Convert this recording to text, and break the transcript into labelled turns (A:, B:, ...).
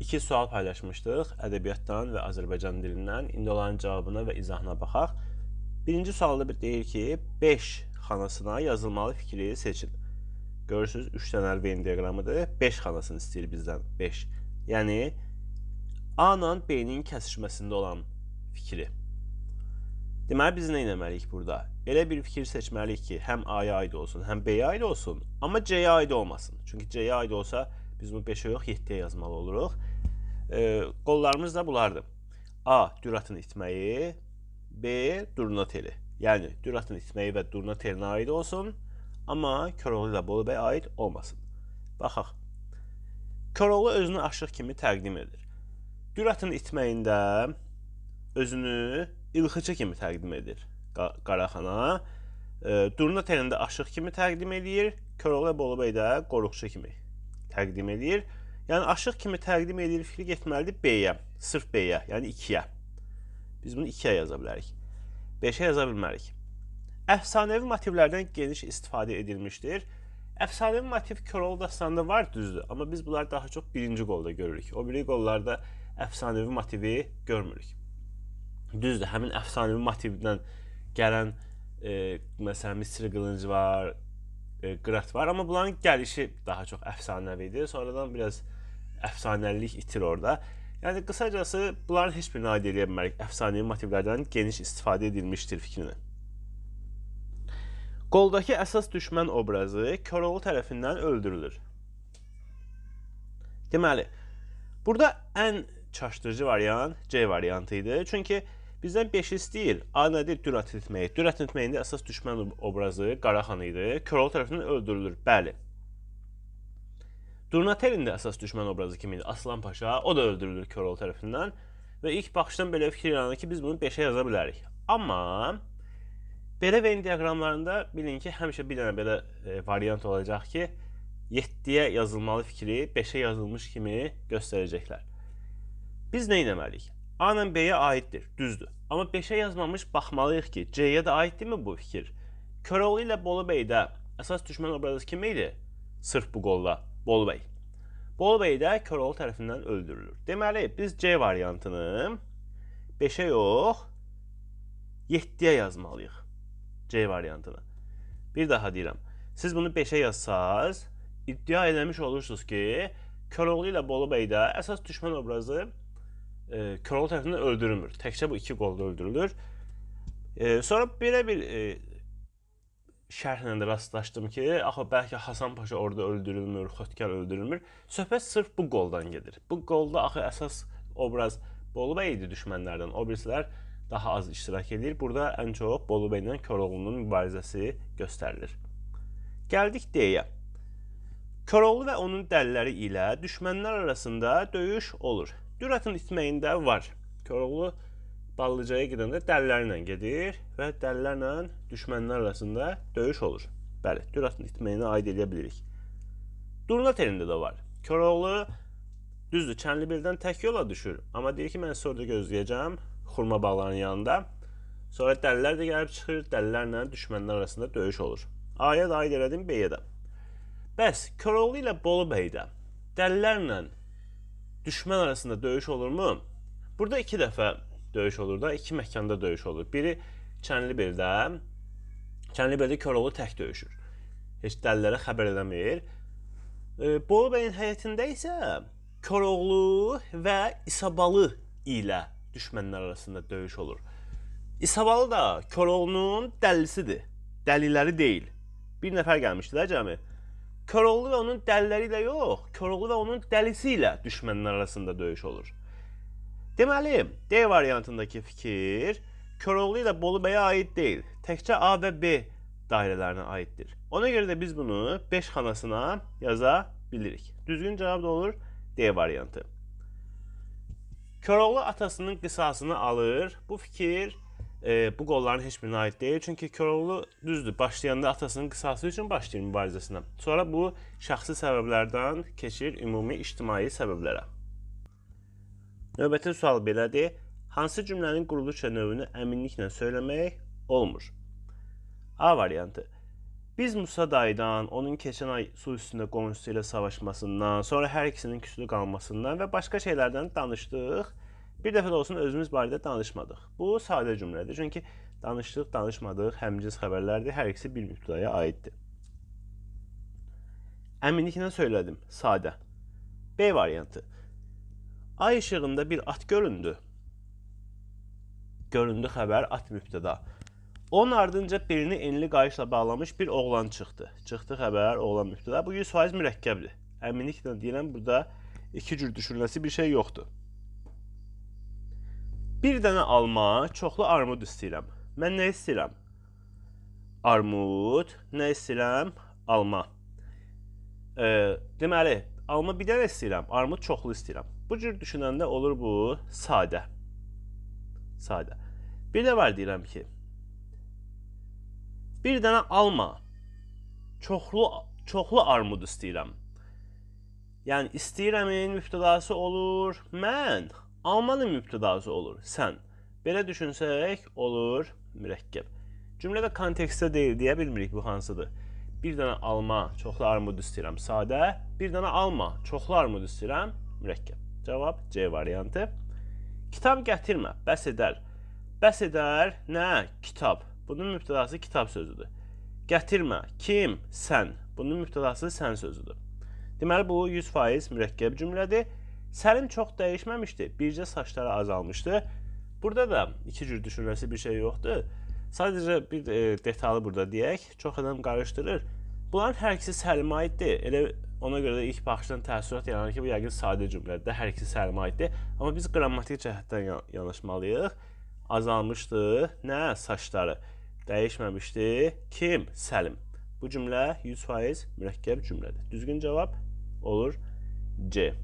A: iki sual paylaşmışdıq ədəbiyyatdan və Azərbaycan dilindən. İndi onların cavabına və izahına baxaq. Birinci sualda bir deyir ki, 5 xanasına yazılmalı fikri seçin. Görürsüz 3 dənə Venn diaqramıdır. 5 xanasını istəyir bizdən. 5. Yəni A ilə B-nin kəsişməsində olan fikri. Deməli biz nə etməliyik burada? Elə bir fikir seçməliyik ki, həm A-ya aid olsun, həm B-yə aid olsun, amma C-yə aid olmasın. Çünki C-yə aid olsa biz bunu 5-ə yox, 7-yə yazmalı oluruq. E, qollarımız da bunlardır. A. Düratın itməyi, B. Durna teli. Yəni Düratın itməyi və Durna telinə aid olsun, amma Koroğlu ilə Bolu bəy aid olmasın. Baxaq. Koroğlu özünü aşıq kimi təqdim edir. Düratın itməyində özünü ilxıçı kimi təqdim edir Qa- Qaraxana. E, Durna telində aşıq kimi təqdim edir. Koroğlu Bolu bəy də qoruqçu kimi təqdim edir. Yəni aşıq kimi təqdim edir fikri getməlidir B-yə, sırf B-yə, yəni 2-yə. Biz bunu 2-yə yaza bilərik. 5-ə yaza bilmərik. Əfsanəvi motivlərdən geniş istifadə edilmişdir. Əfsanəvi motiv Koroğlu dastanında var, düzdür, amma biz bunları daha çox birinci qolda görürük. O biri qollarda əfsanəvi motivi görmürük. Düzdür, həmin əfsanəvi motivdən gələn e, məsələn Misri qılıncı var, e, qırat var, amma bunların gəlişi daha çox əfsanəvidir. Sonradan biraz əfsanəlilik itir orada. Yəni qısacası bunların heç birini aid edə bilmərik. Əfsanəvi motivlərdən geniş istifadə edilmişdir fikrini. Qoldakı əsas düşmən obrazı Koroğlu tərəfindən öldürülür. Deməli, burada ən çaşdırıcı variant C variantı idi. Çünki bizdən 5 istəyir. A nədir? Dürat etmək. Dürat etməyində əsas düşmən obrazı Qaraxan idi. Koroğlu tərəfindən öldürülür. Bəli. Durnaterin də əsas düşmən obrazı kim idi? Aslan Paşa. O da öldürülür Koroğlu tərəfindən. Və ilk baxışdan belə fikir yaranır ki, biz bunu 5-ə yaza bilərik. Amma belə Venn diaqramlarında bilin ki, həmişə bir dənə belə e, variant olacaq ki, 7-yə yazılmalı fikri 5-ə yazılmış kimi göstərəcəklər. Biz nə etməliyik? A ilə B-yə aiddir, düzdür. Amma 5-ə yazmamış baxmalıyıq ki, C-yə də aiddirmi bu fikir? Koroğlu ilə Bolu bəydə əsas düşmən obrazı kim idi? Sırf bu qolda Bolu bəy. Bolu bəy də Koroğlu tərəfindən öldürülür. Deməli, biz C variantını 5-ə yox, 7-yə yazmalıyıq. C variantını. Bir daha deyirəm. Siz bunu 5-ə yazsaz, iddia eləmiş olursunuz ki, Koroğlu ilə Bolu bəy də əsas düşmən obrazı e, Koroğlu tərəfindən öldürülmür. Təkcə bu iki qolda öldürülür. E, sonra belə bir e, şərhlə də rastlaşdım ki, axı bəlkə Hasan Paşa orada öldürülmür, Xotkar öldürülmür. Söhbət sırf bu qoldan gedir. Bu qolda axı əsas obraz Bolu bəy idi düşmənlərdən. O birisilər daha az iştirak edir. Burada ən çox Bolu bəylə Koroğlunun mübarizəsi göstərilir. Gəldik D-yə. Koroğlu və onun dəliləri ilə düşmənlər arasında döyüş olur. Düratın itməyində var. Koroğlu Ballıcaya gedəndə dəlilərlə gedir və dəlilərlə düşmənlər arasında döyüş olur. Bəli, Düratın itməyinə aid edə bilirik. Durna telində də var. Koroğlu düzdür, Çənlibeldən tək yola düşür, amma deyir ki, mən sizi orada gözləyəcəm, xurma bağlarının yanında. Sonra dəlilər də gəlib çıxır, dəlilərlə düşmənlər arasında döyüş olur. A-ya da aid elədim, B-yə də. Bəs Koroğlu ilə Bolu bəydə dəlilərlə düşmən arasında döyüş olurmu? Burada iki dəfə döyüş olur da, iki məkanda döyüş olur. Biri Çənlibeldə, Çənlibeldə Koroğlu tək döyüşür. Heç dəlilərə xəbər eləmir. E, Bolu bəyin həyətində isə Koroğlu və İsabalı ilə düşmənlər arasında döyüş olur. İsabalı da Koroğlunun dəlisidir. Dəliləri deyil. Bir nəfər gəlmişdilər cəmi. Koroğlu və onun dəliləri ilə yox, Koroğlu və onun dəlisi ilə düşmənlər arasında döyüş olur. Deməli, D variantındakı fikir Koroğlu ilə Bolu bəyə aid deyil. Təkcə A və B dairələrinə aiddir. Ona görə də biz bunu 5 xanasına yaza bilirik. Düzgün cavab da olur D variantı. Koroğlu atasının qisasını alır. Bu fikir e, bu qolların heç birinə aid deyil. Çünki Koroğlu düzdür, başlayanda atasının qisası üçün başlayır mübarizəsinə. Sonra bu şəxsi səbəblərdən keçir ümumi ictimai səbəblərə. Növbəti sual belədir. Hansı cümlənin quruluş növünü əminliklə söyləmək olmur? A variantı. Biz Musa dayıdan, onun keçən ay su üstündə qonşusu ilə savaşmasından, sonra hər ikisinin küslü qalmasından və başqa şeylərdən danışdıq. Bir dəfə də olsun özümüz barədə danışmadıq. Bu sadə cümlədir. Çünki danışdıq, danışmadıq, həmcins xəbərlərdir. Hər ikisi bir mübtədaya aiddir. Əminliklə söylədim, sadə. B variantı. Ay işığında bir at göründü. Göründü xəbər, at mübtəda. Onun ardınca birini enli qayışla bağlamış bir oğlan çıxdı. Çıxdı xəbər, oğlan mübtəda. Bu 100% mürəkkəbdir. Əminliklə deyirəm, burada iki cür düşünüləsi bir şey yoxdur. Bir dənə alma, çoxlu armud istəyirəm. Mən nə istəyirəm? Armud, nə istəyirəm? Alma. E, deməli, alma bir dənə istəyirəm, armud çoxlu istəyirəm. Bu cür düşünəndə olur bu sadə. Sadə. Bir də var deyirəm ki, bir dənə alma, çoxlu çoxlu armud istəyirəm. Yəni istəyirəmin mübtədası olur mən, almanın mübtədası olur sən. Belə düşünsək olur mürəkkəb. Cümlədə kontekstdə deyil deyə bilmirik bu hansıdır. Bir dənə alma, çoxlu armud istəyirəm sadə, bir dənə alma, çoxlu armud istəyirəm mürəkkəb. Cavab C variantı. Kitab gətirmə, bəs edər. Bəs edər nə? Kitab. Bunun mübtədası kitab sözüdür. Gətirmə, kim? Sən. Bunun mübtədası sən sözüdür. Deməli bu 100% mürəkkəb cümlədir. Səlim çox dəyişməmişdi. Bircə saçları azalmışdı. Burada da iki cür düşünməsi bir şey yoxdur. Sadəcə bir e, detalı burada deyək. Çox adam qarışdırır. Bunların hər ikisi Səlimə aiddir. Elə ona görə də ilk baxışdan təəssürat yaranır ki, bu yəqin sadə cümlədir. Hər ikisi Səlimə aiddir. Amma biz qrammatik cəhətdən ya- yanaşmalıyıq. Azalmışdı. Nə? Saçları. Dəyişməmişdi. Kim? Səlim. Bu cümlə 100% mürəkkəb cümlədir. Düzgün cavab olur C.